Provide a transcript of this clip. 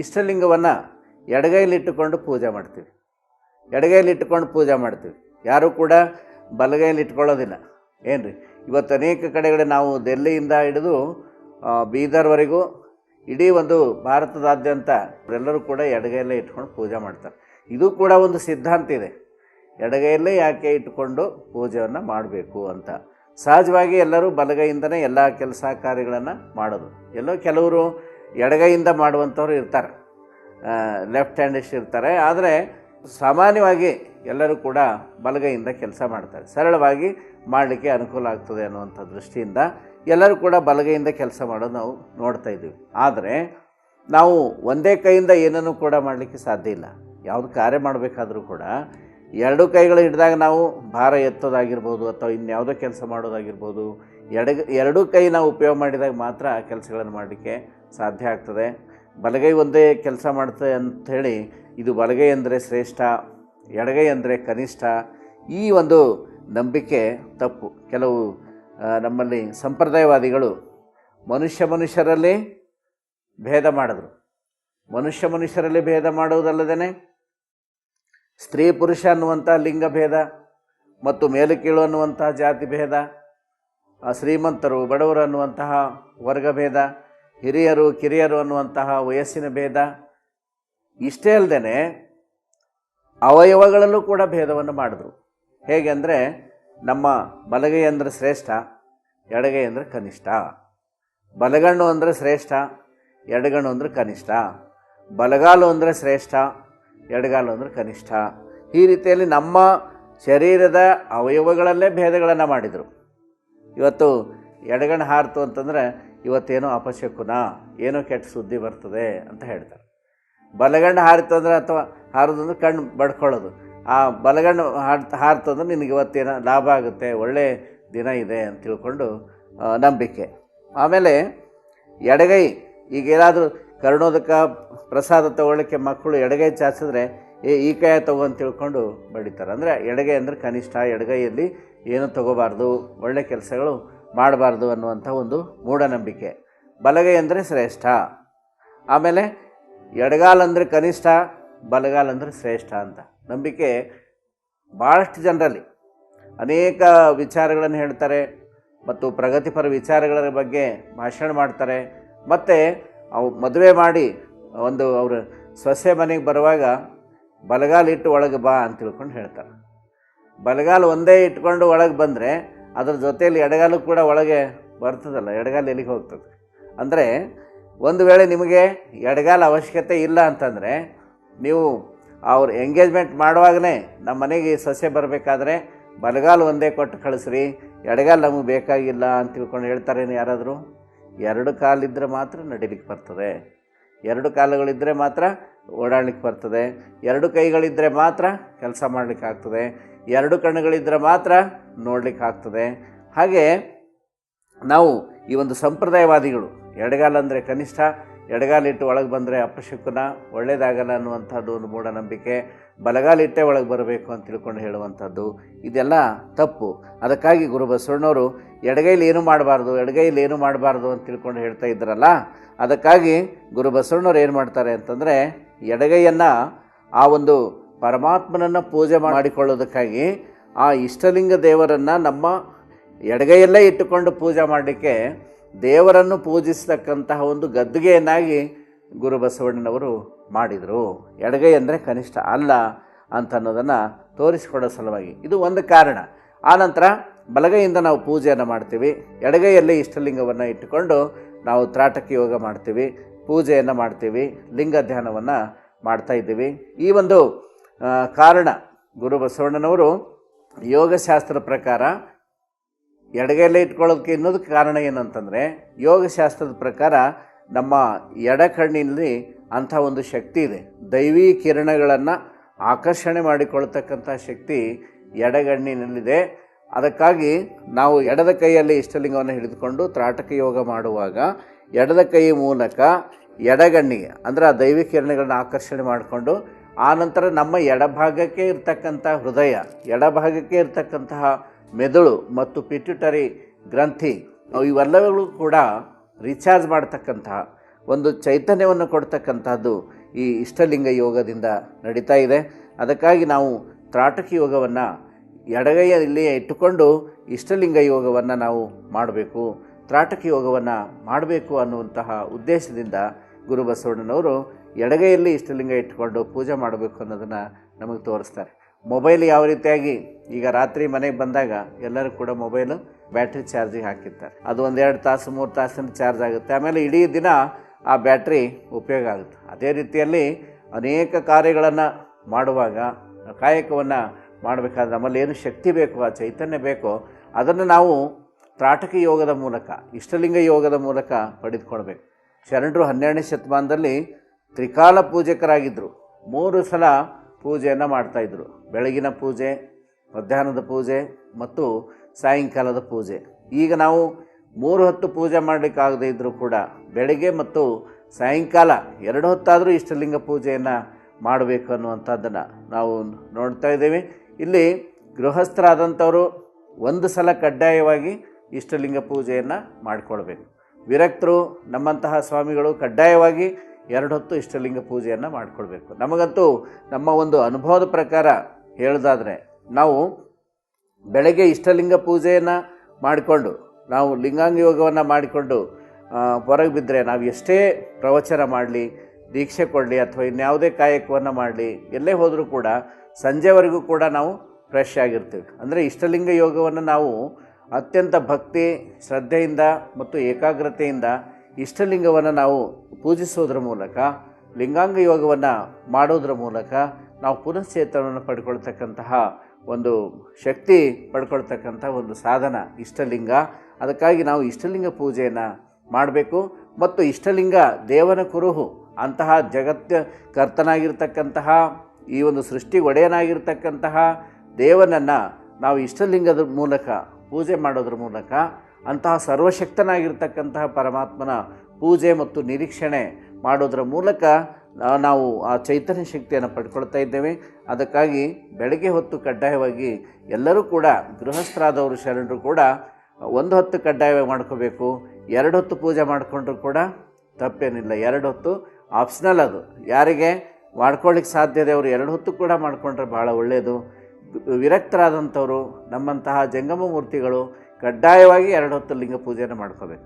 ಇಷ್ಟಲಿಂಗವನ್ನು ಎಡಗೈಲಿಟ್ಟುಕೊಂಡು ಪೂಜೆ ಮಾಡ್ತೀವಿ. ಎಡಗೈಲಿಟ್ಟುಕೊಂಡು ಪೂಜೆ ಮಾಡ್ತೀವಿ. ಯಾರೂ ಕೂಡ ಬಲಗೈಲಿ ಇಟ್ಕೊಳ್ಳೋದಿಲ್ಲ. ಏನು ರೀ ಇವತ್ತು ಅನೇಕ ಕಡೆಗಳೇ ನಾವು ದೆಲ್ಲಿಯಿಂದ ಹಿಡಿದು ಬೀದರ್ವರೆಗೂ ಇಡೀ ಒಂದು ಭಾರತದಾದ್ಯಂತ ಎಲ್ಲರೂ ಕೂಡ ಎಡಗೈಯಲ್ಲೇ ಇಟ್ಕೊಂಡು ಪೂಜೆ ಮಾಡ್ತಾರೆ. ಇದು ಕೂಡ ಒಂದು ಸಿದ್ಧಾಂತ ಇದೆ. ಎಡಗೈಯಲ್ಲೇ ಯಾಕೆ ಇಟ್ಕೊಂಡು ಪೂಜೆಯನ್ನು ಮಾಡಬೇಕು ಅಂತ. ಸಹಜವಾಗಿ ಎಲ್ಲರೂ ಬಲಗೈಯಿಂದನೇ ಎಲ್ಲ ಕೆಲಸ ಕಾರ್ಯಗಳನ್ನು ಮಾಡೋದು. ಎಲ್ಲೋ ಕೆಲವರು ಎಡಗೈಯಿಂದ ಮಾಡುವಂಥವ್ರು ಇರ್ತಾರೆ. ಲೆಫ್ಟ್ ಹ್ಯಾಂಡಿಶ್ ಇರ್ತಾರೆ. ಆದರೆ ಸಾಮಾನ್ಯವಾಗಿ ಎಲ್ಲರೂ ಕೂಡ ಬಲಗೈಯಿಂದ ಕೆಲಸ ಮಾಡ್ತಾರೆ. ಸರಳವಾಗಿ ಮಾಡಲಿಕ್ಕೆ ಅನುಕೂಲ ಆಗ್ತದೆ ಅನ್ನುವಂಥ ದೃಷ್ಟಿಯಿಂದ ಎಲ್ಲರೂ ಕೂಡ ಬಲಗೈಯಿಂದ ಕೆಲಸ ಮಾಡೋದು ನಾವು ನೋಡ್ತಾ ಇದ್ದೀವಿ. ಆದರೆ ನಾವು ಒಂದೇ ಕೈಯಿಂದ ಏನನ್ನು ಕೂಡ ಮಾಡಲಿಕ್ಕೆ ಸಾಧ್ಯ ಇಲ್ಲ. ಯಾವುದು ಕಾರ್ಯ ಮಾಡಬೇಕಾದರೂ ಕೂಡ ಎರಡು ಕೈಗಳು ಹಿಡಿದಾಗ ನಾವು ಭಾರ ಎತ್ತೋದಾಗಿರ್ಬೋದು ಅಥವಾ ಇನ್ಯಾವುದೋ ಕೆಲಸ ಮಾಡೋದಾಗಿರ್ಬೋದು ಎಡಗ ಎರಡೂ ಕೈ ನಾವು ಉಪಯೋಗ ಮಾಡಿದಾಗ ಮಾತ್ರ ಆ ಕೆಲಸಗಳನ್ನು ಮಾಡಲಿಕ್ಕೆ ಸಾಧ್ಯ ಆಗ್ತದೆ. ಬಲಗೈ ಒಂದೇ ಕೆಲಸ ಮಾಡ್ತದೆ ಅಂಥೇಳಿ ಇದು ಬಲಗೈ ಅಂದರೆ ಶ್ರೇಷ್ಠ, ಎಡಗೈ ಅಂದರೆ ಕನಿಷ್ಠ, ಈ ಒಂದು ನಂಬಿಕೆ ತಪ್ಪು. ಕೆಲವು ನಮ್ಮಲ್ಲಿ ಸಂಪ್ರದಾಯವಾದಿಗಳು ಮನುಷ್ಯ ಮನುಷ್ಯರಲ್ಲಿ ಭೇದ ಮಾಡಿದ್ರು. ಮನುಷ್ಯ ಮನುಷ್ಯರಲ್ಲಿ ಭೇದ ಮಾಡುವುದಲ್ಲದೇ ಸ್ತ್ರೀ ಪುರುಷ ಅನ್ನುವಂಥ ಲಿಂಗ ಭೇದ ಮತ್ತು ಮೇಲು ಕೀಳು ಅನ್ನುವಂಥ ಜಾತಿ ಭೇದ ಶ್ರೀಮಂತರು, ಬಡವರು ಅನ್ನುವಂತಹ ವರ್ಗ ಭೇದ ಹಿರಿಯರು, ಕಿರಿಯರು ಅನ್ನುವಂತಹ ವಯಸ್ಸಿನ ಭೇದ, ಇಷ್ಟೇ ಅಲ್ಲದೆ ಅವಯವಗಳಲ್ಲೂ ಕೂಡ ಭೇದವನ್ನು ಮಾಡಿದ್ರು. ಹೇಗೆ ಅಂದರೆ, ನಮ್ಮ ಬಲಗೈ ಅಂದರೆ ಶ್ರೇಷ್ಠ, ಎಡಗೈ ಅಂದರೆ ಕನಿಷ್ಠ. ಬಲಗಣ್ಣು ಅಂದರೆ ಶ್ರೇಷ್ಠ, ಎಡಗಣ್ಣು ಅಂದರೆ ಕನಿಷ್ಠ. ಬಲಗಾಲು ಅಂದರೆ ಶ್ರೇಷ್ಠ, ಎಡಗಾಲು ಅಂದರೆ ಕನಿಷ್ಠ. ಈ ರೀತಿಯಲ್ಲಿ ನಮ್ಮ ಶರೀರದ ಅವಯವಗಳಲ್ಲೇ ಭೇದಗಳನ್ನು ಮಾಡಿದರು. ಇವತ್ತು ಎಡಗಣ್ಣು ಹಾರಿತು ಅಂತಂದರೆ ಇವತ್ತೇನೋ ಅಪಶಕುನ, ಏನೋ ಕೆಟ್ಟ ಸುದ್ದಿ ಬರ್ತದೆ ಅಂತ ಹೇಳ್ತಾರೆ. ಬಲಗಣ್ಣ ಹಾರಿತು ಅಂದರೆ ಅಥವಾ ಹಾರೋದಂದ್ರೆ ಕಣ್ಣು ಬಡ್ಕೊಳ್ಳೋದು. ಆ ಬಲಗಣ್ಣು ಹಾರ್ತು, ಹಾರಿತು ಅಂದ್ರೆ ನಿನಗೆ ಇವತ್ತೇನೋ ಲಾಭ ಆಗುತ್ತೆ ಒಳ್ಳೆಯ ದಿನ ಇದೆ ಅಂತ ತಿಳ್ಕೊಂಡು ನಂಬಿಕೆ. ಆಮೇಲೆ ಎಡಗೈ, ಈಗ ಏನಾದರೂ ಕರುಣೋದಕ ಪ್ರಸಾದ ತಗೊಳ್ಳಿಕ್ಕೆ ಮಕ್ಕಳು ಎಡಗೈ ಚಾಚಿದ್ರೆ ಏ, ಈ ಕೈ ತಗೋ ಅಂತ ತಿಳ್ಕೊಂಡು ಬಡಿತಾರೆ. ಅಂದರೆ ಎಡಗೈ ಅಂದರೆ ಕನಿಷ್ಠ ಎಡಗೈಯಲ್ಲಿ ಏನು ತಗೋಬಾರ್ದು, ಒಳ್ಳೆ ಕೆಲಸಗಳು ಮಾಡಬಾರ್ದು ಅನ್ನುವಂಥ ಒಂದು ಮೂಢನಂಬಿಕೆ. ಬಲಗೈ ಅಂದರೆ ಶ್ರೇಷ್ಠ. ಆಮೇಲೆ ಎಡಗಾಲಂದರೆ ಕನಿಷ್ಠ ಬಲಗಾಲಂದರೆ ಶ್ರೇಷ್ಠ ಅಂತ. ನಂಬಿಕೆ ಭಾಳಷ್ಟು ಜನರಲ್ಲಿ ಅನೇಕ ವಿಚಾರಗಳನ್ನು ಹೇಳ್ತಾರೆ ಮತ್ತು ಪ್ರಗತಿಪರ ವಿಚಾರಗಳ ಬಗ್ಗೆ ಭಾಷಣ ಮಾಡ್ತಾರೆ. ಮತ್ತು ಅವು ಮದುವೆ ಮಾಡಿ ಒಂದು ಅವರು ಸೊಸೆ ಮನೆಗೆ ಬರುವಾಗ ಬಲಗಾಲಿಟ್ಟು ಒಳಗೆ ಬಾ ಅಂತ ತಿಳ್ಕೊಂಡು ಹೇಳ್ತಾರೆ. ಬಲಗಾಲು ಒಂದೇ ಇಟ್ಕೊಂಡು ಒಳಗೆ ಬಂದರೆ ಅದ್ರ ಜೊತೆಯಲ್ಲಿ ಎಡಗಾಲು ಕೂಡ ಒಳಗೆ ಬರ್ತದಲ್ಲ, ಎಡಗಾಲ ಎಲ್ಲಿಗೆ ಹೋಗ್ತದೆ? ಅಂದರೆ ಒಂದು ವೇಳೆ ನಿಮಗೆ ಎಡಗಾಲ ಅವಶ್ಯಕತೆ ಇಲ್ಲ ಅಂತಂದರೆ ನೀವು ಅವ್ರ ಎಂಗೇಜ್ಮೆಂಟ್ ಮಾಡುವಾಗಲೇ ನಮ್ಮ ಮನೆಗೆ ಸಸ್ಯ ಬರಬೇಕಾದ್ರೆ ಬಲಗಾಲು ಒಂದೇ ಕೊಟ್ಟು ಕಳಿಸ್ರಿ, ಎಡಗಾಲು ನಮಗೆ ಬೇಕಾಗಿಲ್ಲ ಅಂತ ತಿಳ್ಕೊಂಡು ಹೇಳ್ತಾರೇನು ಯಾರಾದರೂ? ಎರಡು ಕಾಲಿದ್ದರೆ ಮಾತ್ರ ನಡಿಲಿಕ್ಕೆ ಬರ್ತದೆ. ಎರಡು ಕಾಲುಗಳಿದ್ದರೆ ಮಾತ್ರ ಓಡಾಡ್ಲಿಕ್ಕೆ ಬರ್ತದೆ. ಎರಡು ಕೈಗಳಿದ್ದರೆ ಮಾತ್ರ ಕೆಲಸ ಮಾಡಲಿಕ್ಕೆ ಆಗ್ತದೆ. ಎರಡು ಕಣ್ಣುಗಳಿದ್ದರೆ ಮಾತ್ರ ನೋಡಲಿಕ್ಕಾಗ್ತದೆ ಹಾಗೆ ನಾವು ಈ ಒಂದು ಸಂಪ್ರದಾಯವಾದಿಗಳು, ಎಡಗಾಲ ಅಂದರೆ ಕನಿಷ್ಠ ಎಡಗಾಲಿಟ್ಟು ಒಳಗೆ ಬಂದರೆ ಅಪಶಕುನ ಒಳ್ಳೇದಾಗಲ್ಲ ಅನ್ನುವಂಥದ್ದು ಒಂದು ಮೂಢನಂಬಿಕೆ ಬಲಗಾಲಿಟ್ಟೇ ಒಳಗೆ ಬರಬೇಕು ಅಂತ ತಿಳ್ಕೊಂಡು ಹೇಳುವಂಥದ್ದು, ಇದೆಲ್ಲ ತಪ್ಪು. ಅದಕ್ಕಾಗಿ ಗುರು ಬಸವಣ್ಣವರು, ಎಡಗೈಲಿ ಏನು ಮಾಡಬಾರ್ದು, ಎಡಗೈಲಿ ಏನು ಮಾಡಬಾರ್ದು ಅಂತ ತಿಳ್ಕೊಂಡು ಹೇಳ್ತಾ ಇದ್ರಲ್ಲ, ಅದಕ್ಕಾಗಿ ಗುರು ಬಸವಣ್ಣವ್ರು ಏನು ಮಾಡ್ತಾರೆ ಅಂತಂದರೆ ಎಡಗೈಯನ್ನು ಆ ಒಂದು ಪರಮಾತ್ಮನನ್ನು ಪೂಜೆ ಮಾಡಿಕೊಳ್ಳೋದಕ್ಕಾಗಿ ಆ ಇಷ್ಟಲಿಂಗ ದೇವರನ್ನು ನಮ್ಮ ಎಡಗೈಯಲ್ಲೇ ಇಟ್ಟುಕೊಂಡು ಪೂಜೆ ಮಾಡಲಿಕ್ಕೆ ದೇವರನ್ನು ಪೂಜಿಸತಕ್ಕಂತಹ ಒಂದು ಗದ್ದುಗೆಯನ್ನಾಗಿ ಗುರು ಬಸವಣ್ಣನವರು ಮಾಡಿದರು. ಎಡಗೈ ಅಂದರೆ ಕನಿಷ್ಠ ಅಲ್ಲ ಅಂತ ಅನ್ನೋದನ್ನು ತೋರಿಸಿಕೊಡೋ ಸಲುವಾಗಿ. ಇದು ಒಂದು ಕಾರಣ. ಆನಂತರ ಬಲಗೈಯಿಂದ ನಾವು ಪೂಜೆಯನ್ನು ಮಾಡ್ತೀವಿ. ಎಡಗೈಯಲ್ಲಿ ಇಷ್ಟಲಿಂಗವನ್ನು ಇಟ್ಟುಕೊಂಡು ನಾವು ತ್ರಾಟಕ ಯೋಗ ಮಾಡ್ತೀವಿ. ಪೂಜೆಯನ್ನು ಮಾಡ್ತೀವಿ, ಲಿಂಗ ಧ್ಯಾನವನ್ನು ಮಾಡ್ತಾ ಇದ್ದೀವಿ. ಈ ಒಂದು ಕಾರಣ ಗುರು ಬಸವಣ್ಣನವರು ಯೋಗಶಾಸ್ತ್ರ ಪ್ರಕಾರ ಎಡಗೈಲೇ ಇಟ್ಕೊಳ್ಳೋದಕ್ಕೆ ಇನ್ನೊಂದು ಕಾರಣ ಏನಂತಂದರೆ, ಯೋಗಶಾಸ್ತ್ರದ ಪ್ರಕಾರ ನಮ್ಮ ಎಡ ಕಣ್ಣಿನಲ್ಲಿ ಅಂಥ ಒಂದು ಶಕ್ತಿ ಇದೆ. ದೈವಿ ಕಿರಣಗಳನ್ನು ಆಕರ್ಷಣೆ ಮಾಡಿಕೊಳ್ತಕ್ಕಂಥ ಶಕ್ತಿ ಎಡಗಣ್ಣಿನಲ್ಲಿದೆ. ಅದಕ್ಕಾಗಿ ನಾವು ಎಡದ ಕೈಯಲ್ಲಿ ಇಷ್ಟಲಿಂಗವನ್ನು ಹಿಡಿದುಕೊಂಡು ತ್ರಾಟಕ ಯೋಗ ಮಾಡುವಾಗ ಎಡದ ಕೈ ಮೂಲಕ ಎಡಗಣ್ಣಿಗೆ ಅಂದರೆ ಆ ದೈವಿಕ ಕಿರಣಗಳನ್ನ ಆಕರ್ಷಣೆ ಮಾಡಿಕೊಂಡು ಆನಂತರ ನಮ್ಮ ಎಡಭಾಗಕ್ಕೆ ಇರ್ತಕ್ಕಂಥ ಹೃದಯ, ಎಡಭಾಗಕ್ಕೆ ಇರ್ತಕ್ಕಂತಹ ಮೆದುಳು ಮತ್ತು ಪಿಟ್ಯುಟರಿ ಗ್ರಂಥಿ ಇವೆಲ್ಲವೂ ಕೂಡ ರೀಚಾರ್ಜ್ ಮಾಡ್ತಕ್ಕಂತಹ ಒಂದು ಚೈತನ್ಯವನ್ನು ಕೊಡ್ತಕ್ಕಂಥದ್ದು ಈ ಇಷ್ಟಲಿಂಗ ಯೋಗದಿಂದ ನಡೀತಾ ಇದೆ. ಅದಕ್ಕಾಗಿ ನಾವು ತ್ರಾಟಕಿ ಯೋಗವನ್ನು ಎಡಗೈಯಲ್ಲಿಯೇ ಇಟ್ಟುಕೊಂಡು ಇಷ್ಟಲಿಂಗ ಯೋಗವನ್ನು ನಾವು ಮಾಡಬೇಕು. ತ್ರಾಟಕಿ ಯೋಗವನ್ನು ಮಾಡಬೇಕು ಅನ್ನುವಂತಹ ಉದ್ದೇಶದಿಂದ ಗುರು ಬಸವಣ್ಣನವರು ಎಡಗೈಯಲ್ಲಿ ಇಷ್ಟಲಿಂಗ ಇಟ್ಕೊಂಡು ಪೂಜೆ ಮಾಡಬೇಕು ಅನ್ನೋದನ್ನು ನಮಗೆ ತೋರಿಸ್ತಾರೆ. ಮೊಬೈಲ್ ಯಾವ ರೀತಿಯಾಗಿ ಈಗ ರಾತ್ರಿ ಮನೆಗೆ ಬಂದಾಗ ಎಲ್ಲರೂ ಕೂಡ ಮೊಬೈಲು, ಬ್ಯಾಟ್ರಿ ಚಾರ್ಜಿಗೆ ಹಾಕಿರ್ತಾರೆ. ಅದು ಒಂದೆರಡು ತಾಸು, ಮೂರು ತಾಸಿನ ಚಾರ್ಜ್ ಆಗುತ್ತೆ. ಆಮೇಲೆ ಇಡೀ ದಿನ ಆ ಬ್ಯಾಟ್ರಿ ಉಪಯೋಗ ಆಗುತ್ತೆ. ಅದೇ ರೀತಿಯಲ್ಲಿ ಅನೇಕ ಕಾರ್ಯಗಳನ್ನು ಮಾಡುವಾಗ, ಕಾಯಕವನ್ನು ಮಾಡಬೇಕಾದ್ರೆ ನಮ್ಮಲ್ಲಿ ಏನು ಶಕ್ತಿ ಬೇಕೋ, ಆ ಚೈತನ್ಯ ಬೇಕೋ, ಅದನ್ನು ನಾವು ತ್ರಾಟಕ ಯೋಗದ ಮೂಲಕ, ಇಷ್ಟಲಿಂಗ ಯೋಗದ ಮೂಲಕ ಪಡೆದುಕೊಳ್ಬೇಕು. ಶರಣರು ಹನ್ನೆರಡನೇ ಶತಮಾನದಲ್ಲಿ ತ್ರಿಕಾಲ ಪೂಜಕರಾಗಿದ್ದರು ಮೂರು ಸಲ ಪೂಜೆಯನ್ನು ಮಾಡ್ತಾಯಿದ್ರು ಬೆಳಗಿನ ಪೂಜೆ, ಮಧ್ಯಾಹ್ನದ ಪೂಜೆ ಮತ್ತು ಸಾಯಂಕಾಲದ ಪೂಜೆ. ಈಗ ನಾವು ಮೂರು ಹೊತ್ತು ಪೂಜೆ ಮಾಡಲಿಕ್ಕಾಗದೇ ಇದ್ದರೂ ಕೂಡ ಬೆಳಗ್ಗೆ ಮತ್ತು ಸಾಯಂಕಾಲ ಎರಡು ಹೊತ್ತಾದರೂ ಇಷ್ಟಲಿಂಗ ಪೂಜೆಯನ್ನು ಮಾಡಬೇಕು ಅನ್ನುವಂಥದ್ದನ್ನು ನಾವು ನೋಡ್ತಾ ಇದ್ದೇವೆ. ಇಲ್ಲಿ ಗೃಹಸ್ಥರಾದಂಥವರು ಒಂದು ಸಲ ಕಡ್ಡಾಯವಾಗಿ ಇಷ್ಟಲಿಂಗ ಪೂಜೆಯನ್ನು ಮಾಡಿಕೊಳ್ಬೇಕು. ವಿರಕ್ತರು ನಮ್ಮಂತಹ ಸ್ವಾಮಿಗಳು ಕಡ್ಡಾಯವಾಗಿ ಎರಡು ಹೊತ್ತು ಇಷ್ಟಲಿಂಗ ಪೂಜೆಯನ್ನು ಮಾಡಿಕೊಳ್ಬೇಕು. ನಮಗಂತೂ ನಮ್ಮ ಒಂದು ಅನುಭವದ ಪ್ರಕಾರ ಹೇಳೋದಾದರೆ ನಾವು ಬೆಳಗ್ಗೆ ಇಷ್ಟಲಿಂಗ ಪೂಜೆಯನ್ನು ಮಾಡಿಕೊಂಡು, ನಾವು ಲಿಂಗಾಂಗ ಯೋಗವನ್ನು ಮಾಡಿಕೊಂಡು ಹೊರಗೆ ಬಿದ್ದರೆ ನಾವು ಎಷ್ಟೇ ಪ್ರವಚನ ಮಾಡಲಿ, ದೀಕ್ಷೆ ಕೊಡಲಿ ಅಥವಾ ಇನ್ಯಾವುದೇ ಕಾಯಕವನ್ನು ಮಾಡಲಿ, ಎಲ್ಲೇ ಹೋದರೂ ಕೂಡ ಸಂಜೆವರೆಗೂ ಕೂಡ ನಾವು ಫ್ರೆಶ್ ಆಗಿರ್ತೀವಿ. ಅಂದರೆ ಇಷ್ಟಲಿಂಗ ಯೋಗವನ್ನು ನಾವು ಅತ್ಯಂತ ಭಕ್ತಿ, ಶ್ರದ್ಧೆಯಿಂದ ಮತ್ತು ಏಕಾಗ್ರತೆಯಿಂದ ಇಷ್ಟಲಿಂಗವನ್ನು ನಾವು ಪೂಜಿಸೋದ್ರ ಮೂಲಕ, ಲಿಂಗಾಂಗ ಯೋಗವನ್ನು ಮಾಡೋದ್ರ ಮೂಲಕ ನಾವು ಪುನಶ್ಚೇತನವನ್ನು ಪಡ್ಕೊಳ್ತಕ್ಕಂತಹ ಒಂದು ಶಕ್ತಿ ಪಡ್ಕೊಳ್ತಕ್ಕಂಥ ಒಂದು ಸಾಧನ ಇಷ್ಟಲಿಂಗ. ಅದಕ್ಕಾಗಿ ನಾವು ಇಷ್ಟಲಿಂಗ ಪೂಜೆಯನ್ನು ಮಾಡಬೇಕು. ಮತ್ತು ಇಷ್ಟಲಿಂಗ ದೇವನ ಕುರುಹು, ಅಂತಹ ಜಗತ್ತ ಕರ್ತನಾಗಿರ್ತಕ್ಕಂತಹ, ಈ ಒಂದು ಸೃಷ್ಟಿ ಒಡೆಯನಾಗಿರ್ತಕ್ಕಂತಹ ದೇವನನ್ನು ನಾವು ಇಷ್ಟಲಿಂಗದ ಮೂಲಕ ಪೂಜೆ ಮಾಡೋದ್ರ ಮೂಲಕ ಅಂತಹ ಸರ್ವಶಕ್ತನಾಗಿರ್ತಕ್ಕಂತಹ ಪರಮಾತ್ಮನ ಪೂಜೆ ಮತ್ತು ನಿರೀಕ್ಷಣೆ ಮಾಡೋದ್ರ ಮೂಲಕ ನಾವು ಆ ಚೈತನ್ಯ ಶಕ್ತಿಯನ್ನು ಪಡ್ಕೊಳ್ತಾ ಇದ್ದೇವೆ. ಅದಕ್ಕಾಗಿ ಬೆಳಗ್ಗೆ ಹೊತ್ತು ಕಡ್ಡಾಯವಾಗಿ ಎಲ್ಲರೂ ಕೂಡ, ಗೃಹಸ್ಥರಾದವರು ಶರಣರು ಕೂಡ, ಒಂದು ಹೊತ್ತು ಕಡ್ಡಾಯವಾಗಿ ಮಾಡ್ಕೋಬೇಕು. ಎರಡು ಹೊತ್ತು ಪೂಜೆ ಮಾಡಿಕೊಂಡ್ರು ಕೂಡ ತಪ್ಪೇನಿಲ್ಲ. ಎರಡು ಹೊತ್ತು ಆಪ್ಷನಲ್ ಅದು. ಯಾರಿಗೆ ಮಾಡ್ಕೊಳ್ಳಿಕ್ಕೆ ಸಾಧ್ಯತೆ, ಅವರು ಎರಡು ಹೊತ್ತು ಕೂಡ ಮಾಡಿಕೊಂಡ್ರೆ ಭಾಳ ಒಳ್ಳೆಯದು ವಿರಕ್ತರಾದಂಥವರು ನಮ್ಮಂತಹ ಜಂಗಮ ಮೂರ್ತಿಗಳು ಕಡ್ಡಾಯವಾಗಿ ಎರಡು ಹೊತ್ತು ಲಿಂಗ ಪೂಜೆಯನ್ನು ಮಾಡ್ಕೋಬೇಕು.